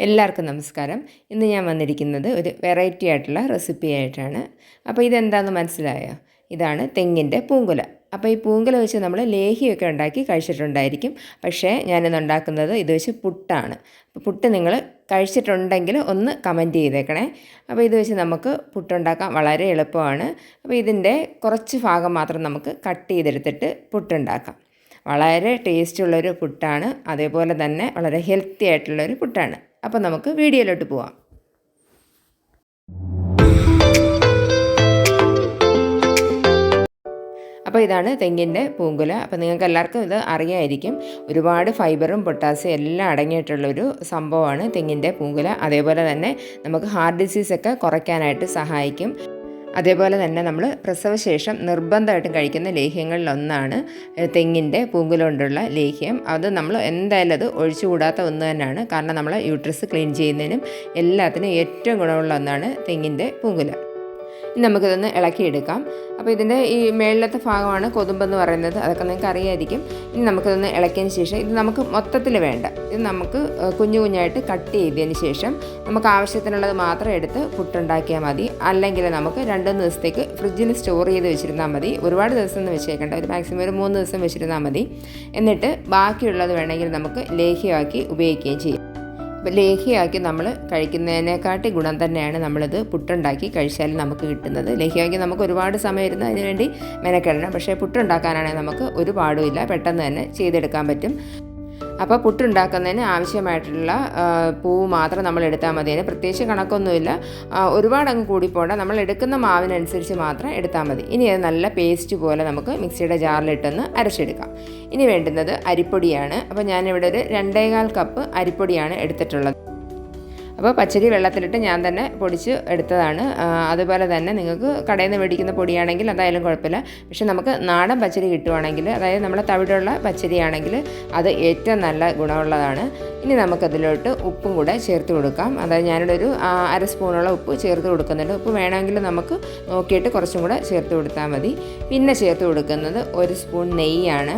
എല്ലാവർക്കും നമസ്കാരം. ഇന്ന് ഞാൻ വന്നിരിക്കുന്നത് ഒരു വെറൈറ്റി ആയിട്ടുള്ള റെസിപ്പി ആയിട്ടാണ്. അപ്പോൾ ഇതെന്താണെന്ന് മനസ്സിലായോ? ഇതാണ് തെങ്ങിന്റെ പൂങ്കുല. അപ്പോൾ ഈ പൂങ്കുല വെച്ച് നമ്മൾ ലേഹിയൊക്കെ ഉണ്ടാക്കി കഴിച്ചിട്ടുണ്ടായിരിക്കും. പക്ഷേ ഞാനിന്ന് ഉണ്ടാക്കുന്നത് ഇത് വെച്ച് പുട്ടാണ്. പുട്ട് നിങ്ങൾ കഴിച്ചിട്ടുണ്ടെങ്കിൽ ഒന്ന് കമന്റ് ചെയ്തേക്കണേ. അപ്പോൾ ഇത് വെച്ച് നമുക്ക് പുട്ടുണ്ടാക്കാൻ വളരെ എളുപ്പമാണ്. അപ്പോൾ ഇതിന്റെ കുറച്ച് ഭാഗം മാത്രം നമുക്ക് കട്ട് ചെയ്തെടുത്തിട്ട് പുട്ടുണ്ടാക്കാം. വളരെ ടേസ്റ്റുള്ളൊരു പുട്ടാണ്. അതേപോലെ തന്നെ വളരെ ഹെൽത്തി ആയിട്ടുള്ളൊരു പുട്ടാണ്. അപ്പോൾ നമുക്ക് വീഡിയോയിലോട്ട് പോവാം. അപ്പോൾ ഇതാണ് തെങ്ങിന്റെ പൂങ്കുല. അപ്പോൾ നിങ്ങൾക്ക് എല്ലാവർക്കും ഇത് അറിയായിരിക്കും. ഒരുപാട് ഫൈബറും പൊട്ടാസ്യം എല്ലാം അടങ്ങിയിട്ടുള്ളൊരു സംഭവമാണ് തെങ്ങിന്റെ പൂങ്കുല. അതേപോലെ തന്നെ നമുക്ക് ഹാർട്ട് ഡിസീസൊക്കെ കുറയ്ക്കാനായിട്ട് സഹായിക്കും. അതേപോലെ തന്നെ നമ്മൾ പ്രസവശേഷം നിർബന്ധമായിട്ടും കഴിക്കുന്ന ലേഹ്യങ്ങളിലൊന്നാണ് തെങ്ങിന്റെ പൂങ്കുലുകൊണ്ടുള്ള ലേഹ്യം. അത് നമ്മൾ എന്തായാലും അത് ഒഴിച്ചുകൂടാത്ത ഒന്ന് തന്നെയാണ്. കാരണം നമ്മൾ യൂട്രസ് ക്ലീൻ ചെയ്യുന്നതിനും എല്ലാത്തിനും ഏറ്റവും ഗുണമുള്ള ഒന്നാണ് തെങ്ങിന്റെ പൂങ്കുല. നമുക്കിതൊന്ന് ഇളക്കിയെടുക്കാം. അപ്പോൾ ഇതിന്റെ ഈ മേളിലത്തെ ഭാഗമാണ് കൊതുമ്പെന്ന് പറയുന്നത്. അതൊക്കെ നിങ്ങൾക്ക് അറിയായിരിക്കും. ഇനി നമുക്കിതൊന്ന് ഇളക്കിയതിന് ശേഷം ഇത് നമുക്ക് മൊത്തത്തിൽ വേണ്ട. ഇത് നമുക്ക് കുഞ്ഞു കുഞ്ഞായിട്ട് കട്ട് ചെയ്തതിന് ശേഷം നമുക്ക് ആവശ്യത്തിനുള്ളത് മാത്രം എടുത്ത് പുട്ടുണ്ടാക്കിയാൽ മതി. അല്ലെങ്കിൽ നമുക്ക് രണ്ട് ദിവസത്തേക്ക് ഫ്രിഡ്ജിൽ സ്റ്റോർ ചെയ്ത് വെച്ചിരുന്നാൽ മതി. ഒരുപാട് ദിവസം ഒന്നും വെച്ചേക്കേണ്ട. ഒരു മാക്സിമം ഒരു മൂന്ന് ദിവസം വെച്ചിരുന്നാൽ മതി. എന്നിട്ട് ബാക്കിയുള്ളത് വേണമെങ്കിൽ നമുക്ക് ലേഹ്യമാക്കി ഉപയോഗിക്കുകയും ചെയ്യും. ലേഹ്യമാക്കി നമ്മൾ കഴിക്കുന്നതിനെക്കാട്ടി ഗുണം തന്നെയാണ് നമ്മളിത് പുട്ടുണ്ടാക്കി കഴിച്ചാൽ നമുക്ക് കിട്ടുന്നത്. ലേഹ്യമാക്കി നമുക്ക് ഒരുപാട് സമയം ഇരുന്ന് അതിനുവേണ്ടി മെനക്കെടണം. പക്ഷേ പുട്ടുണ്ടാക്കാനാണെങ്കിൽ നമുക്ക് ഒരു പാടുമില്ല. പെട്ടെന്ന് തന്നെ ചെയ്തെടുക്കാൻ പറ്റും. അപ്പോൾ പുട്ടുണ്ടാക്കുന്നതിന് ആവശ്യമായിട്ടുള്ള പൂവ് മാത്രം നമ്മൾ എടുത്താൽ മതി. അതിന് പ്രത്യേകിച്ച് കണക്കൊന്നുമില്ല. ഒരുപാട് അങ്ങ് കൂടിപ്പോണ്ട നമ്മൾ എടുക്കുന്ന മാവിനനുസരിച്ച് മാത്രം എടുത്താൽ മതി. ഇനി അത് നല്ല പേസ്റ്റ് പോലെ നമുക്ക് മിക്സിയുടെ ജാറിലിട്ടൊന്ന് അരച്ചെടുക്കാം. ഇനി വേണ്ടുന്നത് അരിപ്പൊടിയാണ്. അപ്പോൾ ഞാനിവിടെ ഒരു രണ്ടേകാൽ കപ്പ് അരിപ്പൊടിയാണ് എടുത്തിട്ടുള്ളത്. അപ്പോൾ പച്ചരി വെള്ളത്തിലിട്ട് ഞാൻ തന്നെ പൊടിച്ച് എടുത്തതാണ്. അതുപോലെ തന്നെ നിങ്ങൾക്ക് കടയിൽ നിന്ന് മേടിക്കുന്ന പൊടിയാണെങ്കിൽ അതായാലും കുഴപ്പമില്ല. പക്ഷേ നമുക്ക് നാടൻ പച്ചരി കിട്ടുവാണെങ്കിൽ അതായത് നമ്മുടെ തവിടുള്ള പച്ചരിയാണെങ്കിൽ അത് ഏറ്റവും നല്ല ഗുണമുള്ളതാണ്. ഇനി നമുക്കതിലോട്ട് ഉപ്പും കൂടെ ചേർത്ത് കൊടുക്കാം. അതായത് ഞാനിവിടെ ഒരു അര സ്പൂണുള്ള ഉപ്പ് ചേർത്ത് കൊടുക്കുന്നുണ്ട്. ഉപ്പ് വേണമെങ്കിൽ നമുക്ക് നോക്കിയിട്ട് കുറച്ചും കൂടെ ചേർത്ത് കൊടുത്താൽ മതി. പിന്നെ ചേർത്ത് കൊടുക്കുന്നത് ഒരു സ്പൂൺ നെയ്യാണ്.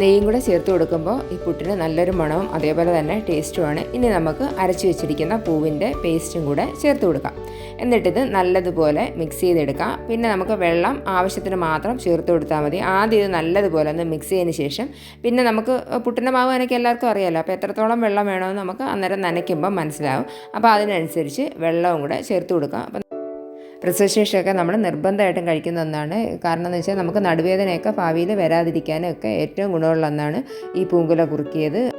നെയ്യും കൂടെ ചേർത്ത് കൊടുക്കുമ്പോൾ ഈ പുട്ടിന് നല്ലൊരു മണവും അതേപോലെ തന്നെ ടേസ്റ്റുമാണ്. ഇനി നമുക്ക് അരച്ച് വെച്ചിരിക്കുന്ന പൂവിന്റെ പേസ്റ്റും കൂടെ ചേർത്ത് കൊടുക്കാം. എന്നിട്ടിത് നല്ലതുപോലെ മിക്സ് ചെയ്തെടുക്കാം. പിന്നെ നമുക്ക് വെള്ളം ആവശ്യത്തിന് മാത്രം ചേർത്ത് കൊടുത്താൽ മതി. ആദ്യം ഇത് നല്ലതുപോലെ ഒന്ന് മിക്സ് ചെയ്തതിന് ശേഷം പിന്നെ നമുക്ക് പുട്ടിന്റെ മാവ് നനയ്ക്ക് എല്ലാവർക്കും അറിയാമല്ലോ അപ്പോൾ എത്രത്തോളം വെള്ളം വേണമെന്ന് നമുക്ക് അന്നേരം നനയ്ക്കുമ്പോൾ മനസ്സിലാവും. അപ്പോൾ അതിനനുസരിച്ച് വെള്ളവും കൂടെ ചേർത്ത് കൊടുക്കാം. പ്രസവശേഷമൊക്കെ നമ്മൾ നിർബന്ധമായിട്ടും കഴിക്കുന്ന ഒന്നാണ്. കാരണം എന്ന് വെച്ചാൽ നമുക്ക് നടുവേദനയൊക്കെ ഭാവിയിൽ വരാതിരിക്കാനും ഒക്കെ ഏറ്റവും ഗുണമുള്ള ഒന്നാണ് ഈ പൂങ്കുല കുറുക്കിയത്.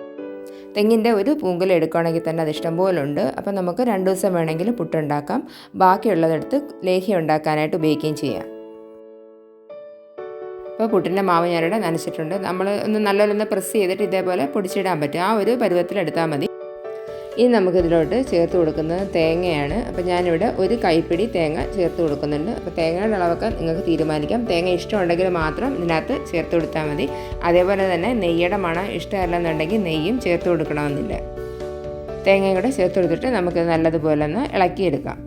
തെങ്ങിന്റെ ഒരു പൂങ്കുല എടുക്കുകയാണെങ്കിൽ തന്നെ അത് ഇഷ്ടംപോലെ ഉണ്ട്. അപ്പം നമുക്ക് രണ്ട് ദിവസം വേണമെങ്കിൽ പുട്ടുണ്ടാക്കാം. ബാക്കിയുള്ളതെടുത്ത് ലേഹ്യം ഉണ്ടാക്കാനായിട്ട് ഉപയോഗിക്കുകയും ചെയ്യാം. അപ്പോൾ പുട്ടിന്റെ മാവ് ഞാനിവിടെ നനച്ചിട്ടുണ്ട്. നമ്മൾ ഒന്ന് നല്ലപോലെ ഒന്ന് പ്രസ് ചെയ്തിട്ട് ഇതേപോലെ പൊടിച്ചിടാൻ പറ്റും. ആ ഒരു പരുവത്തിലെടുത്താൽ മതി. ഇനി നമുക്കിതിലോട്ട് ചേർത്ത് കൊടുക്കുന്നത് തേങ്ങയാണ്. അപ്പോൾ ഞാനിവിടെ ഒരു കൈപ്പിടി തേങ്ങ ചേർത്ത് കൊടുക്കുന്നുണ്ട്. അപ്പോൾ തേങ്ങയുടെ അളവൊക്കെ നിങ്ങൾക്ക് തീരുമാനിക്കാം. തേങ്ങ ഇഷ്ടമുണ്ടെങ്കിൽ മാത്രം ഇതിനകത്ത് ചേർത്ത് കൊടുത്താൽ മതി. അതേപോലെ തന്നെ നെയ്യുടെ മണം ഇഷ്ടമല്ലെന്നുണ്ടെങ്കിൽ നെയ്യും ചേർത്ത് കൊടുക്കണമെന്നില്ല. തേങ്ങയും കൂടെ ചേർത്ത് കൊടുത്തിട്ട് നമുക്ക് നല്ലതുപോലെ ഒന്ന് ഇളക്കിയെടുക്കാം.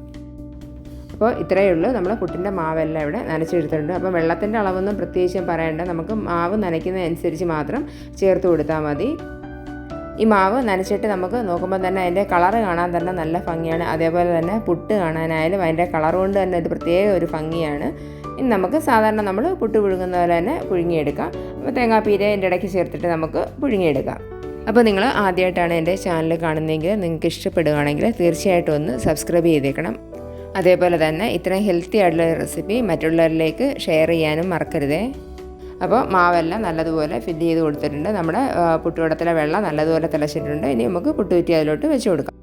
അപ്പോൾ ഇത്രയേ ഉള്ളൂ. നമ്മൾ പുട്ടിന്റെ മാവെല്ലാം ഇവിടെ നനച്ചെടുത്തിട്ടുണ്ട്. അപ്പോൾ വെള്ളത്തിന്റെ അളവൊന്നും പ്രത്യേകിച്ചും പറയേണ്ട. നമുക്ക് മാവ് നനയ്ക്കുന്നതനുസരിച്ച് മാത്രം ചേർത്ത് കൊടുത്താൽ മതി. ഈ മാവ് നനച്ചിട്ട് നമുക്ക് നോക്കുമ്പോൾ തന്നെ അതിന്റെ കളറ് കാണാൻ തന്നെ നല്ല ഭംഗിയാണ്. അതേപോലെ തന്നെ പുട്ട് കാണാനായാലും അതിന്റെ കളർ കൊണ്ട് തന്നെ ഒരു പ്രത്യേക ഒരു ഭംഗിയാണ്. ഇനി നമുക്ക് സാധാരണ നമ്മൾ പുട്ട് പുഴുങ്ങുന്ന പോലെ തന്നെ പുഴുങ്ങിയെടുക്കാം. അപ്പോൾ തേങ്ങാപ്പീര അതിന്റെ ഇടയ്ക്ക് ചേർത്തിട്ട് നമുക്ക് പുഴുങ്ങിയെടുക്കാം. അപ്പോൾ നിങ്ങൾ ആദ്യമായിട്ടാണ് എന്റെ ചാനൽ കാണുന്നതെങ്കിൽ നിങ്ങൾക്ക് ഇഷ്ടപ്പെടുകയാണെങ്കിൽ തീർച്ചയായിട്ടും ഒന്ന് സബ്സ്ക്രൈബ് ചെയ്തേക്കണം. അതേപോലെ തന്നെ ഇത്രയും ഹെൽത്തി ആയിട്ടുള്ള റെസിപ്പി മറ്റുള്ളവരിലേക്ക് ഷെയർ ചെയ്യാനും മറക്കരുതേ. അപ്പോൾ മാവെല്ലാം നല്ലതുപോലെ ഫില്ല് ചെയ്ത് കൊടുത്തിട്ടുണ്ട്. നമ്മുടെ പുട്ടുവടത്തിലെ വെള്ളം നല്ലതുപോലെ തിളച്ചിട്ടുണ്ട്. ഇനി നമുക്ക് പുട്ടുകുറ്റി അതിലോട്ട് വെച്ച് കൊടുക്കാം.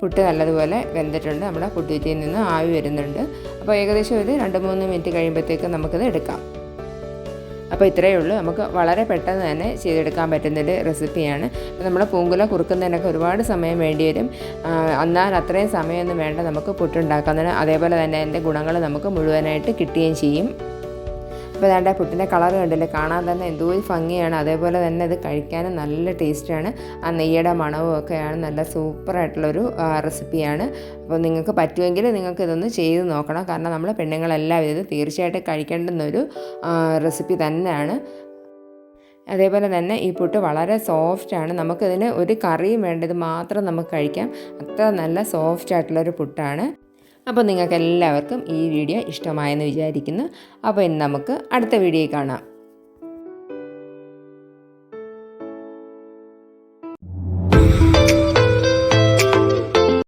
പുട്ട് നല്ലതുപോലെ വെന്തിട്ടുണ്ട്. നമ്മുടെ പുട്ടുകുറ്റിയിൽ നിന്ന് ആവി വരുന്നുണ്ട്. അപ്പോൾ ഏകദേശം ഒരു രണ്ട് മൂന്ന് മിനിറ്റ് കഴിയുമ്പോഴത്തേക്ക് നമുക്കത് എടുക്കാം. അപ്പോൾ ഇത്രയേ ഉള്ളൂ. നമുക്ക് വളരെ പെട്ടെന്ന് തന്നെ ചെയ്തെടുക്കാൻ പറ്റുന്നൊരു റെസിപ്പിയാണ്. നമ്മൾ പൂങ്കുല കുറുക്കുന്നതിനൊക്കെ ഒരുപാട് സമയം വേണ്ടി വരും. എന്നാൽ അത്രയും സമയമൊന്നും വേണ്ട നമുക്ക് പുട്ടുണ്ടാക്കുന്നതിന് അതേപോലെ തന്നെ അതിന്റെ ഗുണങ്ങൾ നമുക്ക് മുഴുവനായിട്ട് കിട്ടുകയും ചെയ്യും. ഇപ്പോൾ ഇതാണ്ട് പുട്ടിന്റെ കളർ കണ്ടില്ലേ? കാണാൻ തന്നെ എന്തോ ഒരു ഭംഗിയാണ്. അതേപോലെ തന്നെ ഇത് കഴിക്കാനും നല്ല ടേസ്റ്റാണ്. ആ നെയ്യുടെ മണവും ഒക്കെയാണ് നല്ല സൂപ്പറായിട്ടുള്ളൊരു റെസിപ്പിയാണ്. അപ്പോൾ നിങ്ങൾക്ക് പറ്റുമെങ്കിൽ നിങ്ങൾക്ക് ഇതൊന്ന് ചെയ്ത് നോക്കണം. കാരണം നമ്മൾ പെണ്ണുങ്ങളെല്ലാം ഇത് തീർച്ചയായിട്ടും കഴിക്കേണ്ടുന്നൊരു റെസിപ്പി തന്നെയാണ്. അതേപോലെ തന്നെ ഈ പുട്ട് വളരെ സോഫ്റ്റാണ് നമുക്കിതിന് ഒരു കറിയും വേണ്ടത് മാത്രം നമുക്ക് കഴിക്കാം. അത്ര നല്ല സോഫ്റ്റ് ആയിട്ടുള്ളൊരു പുട്ടാണ്. അപ്പോൾ നിങ്ങൾക്ക് എല്ലാവർക്കും ഈ വീഡിയോ ഇഷ്ടമായെന്ന് വിചാരിക്കുന്നു. അപ്പോൾ ഇന്ന് നമുക്ക് അടുത്ത വീഡിയോ കാണാം.